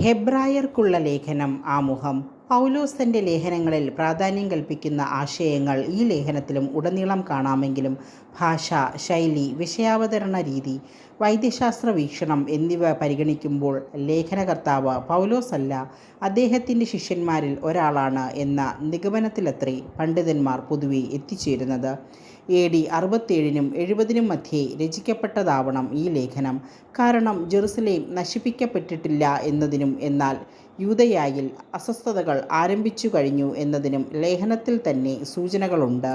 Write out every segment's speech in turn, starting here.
ഹെബ്രായർക്കുള്ള ലേഖനം ആമുഖം. പൗലോസ് തന്റെ ലേഖനങ്ങളിൽ പ്രാധാന്യം കൽപ്പിക്കുന്ന ആശയങ്ങൾ ഈ ലേഖനത്തിലും ഉടനീളം കാണാമെങ്കിലും ഭാഷ ശൈലി വിഷയാവതരണ രീതി വൈദ്യശാസ്ത്ര വീക്ഷണം എന്നിവ പരിഗണിക്കുമ്പോൾ ലേഖനകർത്താവ് പൗലോസ് അല്ല അദ്ദേഹത്തിന്റെ ശിഷ്യന്മാരിൽ ഒരാളാണ് എന്ന നിഗമനത്തിലത്രേ പണ്ഡിതന്മാർ പൊതുവെ എത്തിച്ചേരുന്നത്. എ ഡി അറുപത്തേഴിനും എഴുപതിനും മധ്യേ രചിക്കപ്പെട്ടതാവണം ഈ ലേഖനം. കാരണം ജെറുസലേം നശിപ്പിക്കപ്പെട്ടിട്ടില്ല എന്നതിനും എന്നാൽ യൂതയായിൽ അസ്വസ്ഥതകൾ ആരംഭിച്ചു കഴിഞ്ഞു എന്നതിനും ലേഖനത്തിൽ തന്നെ സൂചനകളുണ്ട്.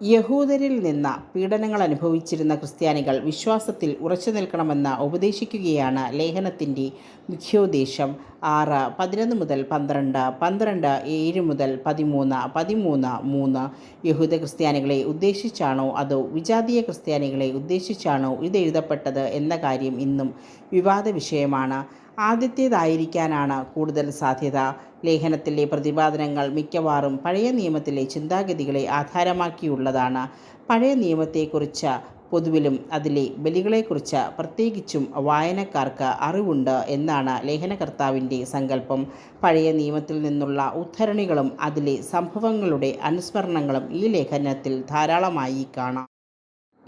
യഹൂദരിൽ നിന്ന പീഡനങ്ങൾ അനുഭവിച്ചിരുന്ന ക്രിസ്ത്യാനികൾ വിശ്വാസത്തിൽ ഉറച്ചു നിൽക്കണമെന്ന് ഉപദേശിക്കുകയാണ് ലേഖനത്തിന്റെ മുഖ്യോദ്ദേശം. ആറ് പതിനൊന്ന് മുതൽ പന്ത്രണ്ട് പന്ത്രണ്ട് ഏഴ് മുതൽ പതിമൂന്ന് പതിമൂന്ന് മൂന്ന്. യഹൂദ ക്രിസ്ത്യാനികളെ ഉദ്ദേശിച്ചാണോ അതോ വിജാതീയ ക്രിസ്ത്യാനികളെ ഉദ്ദേശിച്ചാണോ ഇത് എഴുതപ്പെട്ടത് എന്ന കാര്യം ഇന്നും വിവാദ വിഷയമാണ് ആദ്യത്തേതായിരിക്കാനാണ് കൂടുതൽ സാധ്യത. ലേഖനത്തിലെ പ്രതിപാദനങ്ങൾ മിക്കവാറും പഴയ നിയമത്തിലെ ചിന്താഗതികളെ ആധാരമാക്കിയുള്ളതാണ്. പഴയ നിയമത്തെക്കുറിച്ച് പൊതുവിലും അതിലെ ബലികളെക്കുറിച്ച് പ്രത്യേകിച്ചും വായനക്കാർക്ക് അറിവുണ്ട് എന്നാണ് ലേഖനകർത്താവിന്റെ സങ്കല്പം. പഴയ നിയമത്തിൽ നിന്നുള്ള ഉദ്ധരണികളും അതിലെ സംഭവങ്ങളുടെ അനുസ്മരണങ്ങളും ഈ ലേഖനത്തിൽ ധാരാളമായി കാണാം.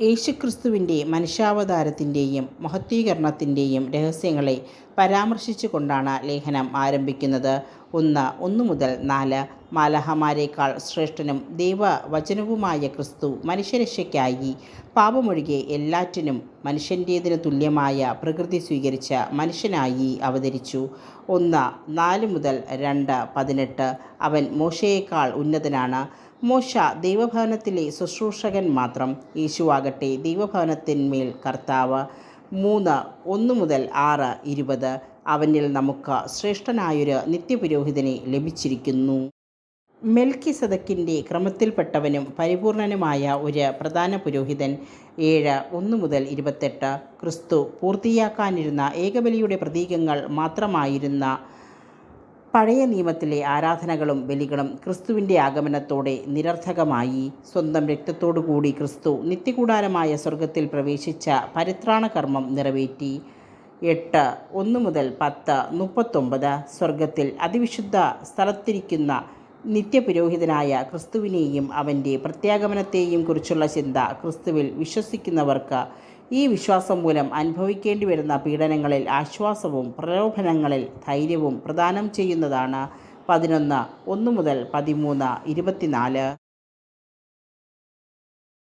യേശുക്രിസ്തുവിന്റെ മനുഷ്യാവതാരത്തിന്റെയും മഹത്വീകരണത്തിന്റെയും രഹസ്യങ്ങളെ പരാമർശിച്ചുകൊണ്ടാണ് ലേഖനം ആരംഭിക്കുന്നത്. ഒന്ന് ഒന്ന് മുതൽ നാല് മാലഹമാരേക്കാൾ ശ്രേഷ്ഠനും ദൈവവചനവുമായ ക്രിസ്തു മനുഷ്യരക്ഷയ്ക്കായി പാപമൊഴികെ എല്ലാറ്റിനും മനുഷ്യന്റേതിന് തുല്യമായ പ്രകൃതി സ്വീകരിച്ച മനുഷ്യനായി അവതരിച്ചു. ഒന്ന് നാല് മുതൽ രണ്ട് പതിനെട്ട്. അവൻ മോശയേക്കാൾ ഉന്നതനാണ്. മോശ ദൈവഭവനത്തിലെ ശുശ്രൂഷകൻ മാത്രം. യേശുവാകട്ടെ ദൈവഭവനത്തിന്മേൽ കർത്താവ്. മൂന്ന് ഒന്ന് മുതൽ ആറ് ഇരുപത് അവനിൽ നമുക്ക് ശ്രേഷ്ഠനായൊരു നിത്യപുരോഹിതനെ ലഭിച്ചിരിക്കുന്നു. മെൽക്കി സദക്കിന്റെ ക്രമത്തിൽപ്പെട്ടവനും പരിപൂർണനുമായ ഒരു പ്രധാന പുരോഹിതൻ ഏഴ് ഒന്ന് മുതൽ ഇരുപത്തെട്ട് ക്രിസ്തു പൂർത്തിയാക്കാനിരുന്ന ഏകബലിയുടെ പ്രതീകങ്ങൾ മാത്രമായിരുന്ന പഴയ നിയമത്തിലെ ആരാധനകളും ബലികളും ക്രിസ്തുവിന്റെ ആഗമനത്തോടെ നിരർത്ഥകമായി. സ്വന്തം രക്തത്തോടുകൂടി ക്രിസ്തു നിത്യകൂടാരമായ സ്വർഗത്തിൽ പ്രവേശിച്ച പരിത്രാണ കർമ്മം നിറവേറ്റി. എട്ട് ഒന്ന് മുതൽ പത്ത് മുപ്പത്തൊമ്പത് സ്വർഗത്തിൽ അതിവിശുദ്ധ സ്ഥലത്തിരിക്കുന്ന നിത്യപുരോഹിതനായ ക്രിസ്തുവിനെയും അവന്റെ പ്രത്യാഗമനത്തെയും കുറിച്ചുള്ള ചിന്ത ക്രിസ്തുവിൽ വിശ്വസിക്കുന്നവർക്ക് ഈ വിശ്വാസം മൂലം അനുഭവിക്കേണ്ടി വരുന്ന പീഡനങ്ങളിൽ ആശ്വാസവും പ്രലോഭനങ്ങളിൽ ധൈര്യവും പ്രദാനം ചെയ്യുന്നതാണ് പതിനൊന്ന് ഒന്ന് മുതൽ പതിമൂന്ന് ഇരുപത്തിനാല്.